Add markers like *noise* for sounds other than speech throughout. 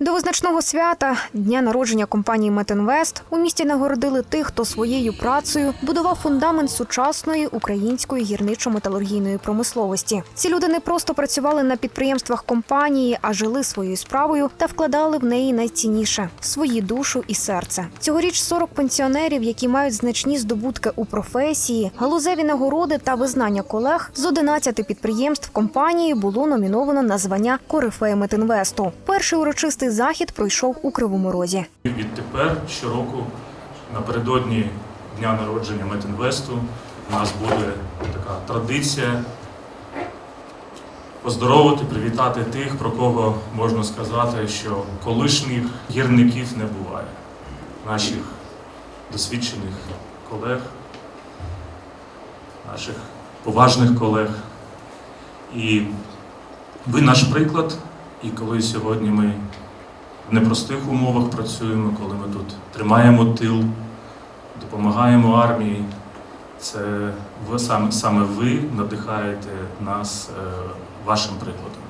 До визначного свята дня народження компанії Метинвест у місті нагородили тих, хто своєю працею будував фундамент сучасної української гірничо-металургійної промисловості. Ці люди не просто працювали на підприємствах компанії, а жили своєю справою та вкладали в неї найцінніше свої душу і серце. Цьогоріч 40 пенсіонерів, які мають значні здобутки у професії, галузеві нагороди та визнання колег з 11 підприємств компанії було номіновано на звання Корифея Метинвесту. Перший урочистий захід пройшов у Кривому Розі. Відтепер щороку напередодні дня народження Метінвесту у нас буде така традиція поздоровити, привітати тих, про кого можна сказати, що колишніх гірників не буває. Наших досвідчених колег, наших поважних колег. І ви наш приклад, і коли сьогодні ми в непростих умовах працюємо, коли ми тут тримаємо тил, допомагаємо армії. Це ви саме, саме ви надихаєте нас е, вашим прикладом.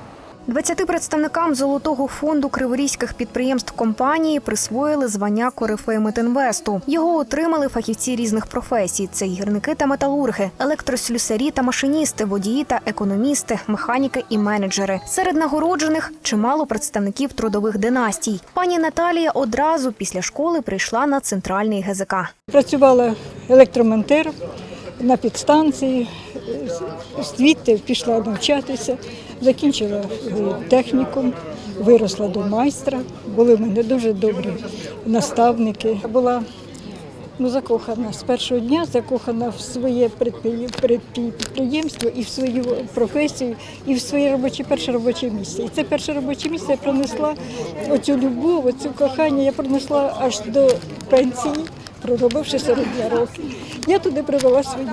20 представникам золотого фонду криворізьких підприємств компанії присвоїли звання Корифея Метинвесту. Його отримали фахівці різних професій: це гірники та металурги, електрослюсарі та машиністи, водії та економісти, механіки і менеджери. Серед нагороджених чимало представників трудових династій. Пані Наталія одразу після школи прийшла на центральний ГЗК. Працювала електромонтером на підстанції, звідти пішла навчатися, закінчила е, технікум, виросла до майстра. Були в мене дуже добрі наставники. Була ну, закохана з першого дня, закохана в своє підприємство і в свою професію, і в своє робоче перше робоче місце. І це перше робоче місце я пронесла оцю любов, оцю кохання я пронесла аж до пенсії, проробивши 42 роки. Я туди привела свою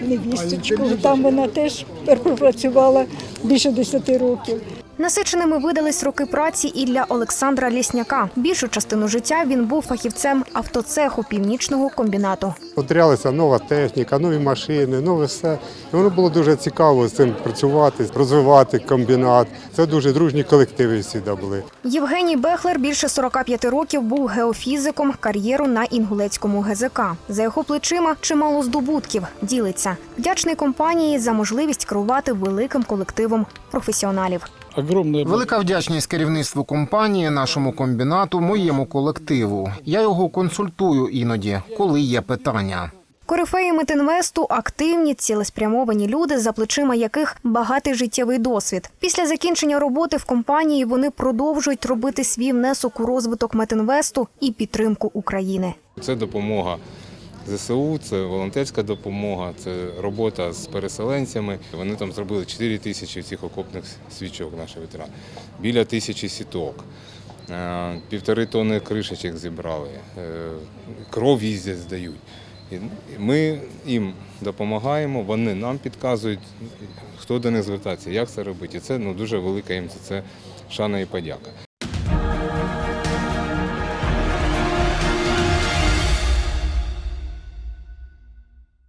невісточку. Там вона теж *laughs* пропрацювала більше 10 років. Насиченими видались роки праці і для Олександра Лісняка. Більшу частину життя він був фахівцем автоцеху північного комбінату. Потрялася нова техніка, нові машини, нове все. І воно було дуже цікаво з цим працювати, розвивати комбінат. Це дуже дружні колективи всі були. Євгеній Бехлер більше 45 років був геофізиком кар'єру на інгулецькому ГЗК. За його плечима чимало здобутків. Ділиться вдячний компанії за можливість керувати великим колективом професіоналів. Огромное Велика вдячність керівництву компанії, нашому комбінату, моєму колективу. Я його консультую іноді, коли є питання. Корифеї Метинвесту активні, цілеспрямовані люди, за плечима яких багатий життєвий досвід. Після закінчення роботи в компанії вони продовжують робити свій внесок у розвиток Метинвесту і підтримку України. Це допомога ЗСУ, це волонтерська допомога, це робота з переселенцями. Вони там зробили 4 тисячі цих окопних свічок, наші ветерани, біля тисячі сіток, е, півтори тонни кришечок зібрали, е, кров їздять, здають. Ми їм допомагаємо, вони нам підказують, хто до них звертається, як це робити. І це ну, дуже велика їм за це шана і подяка.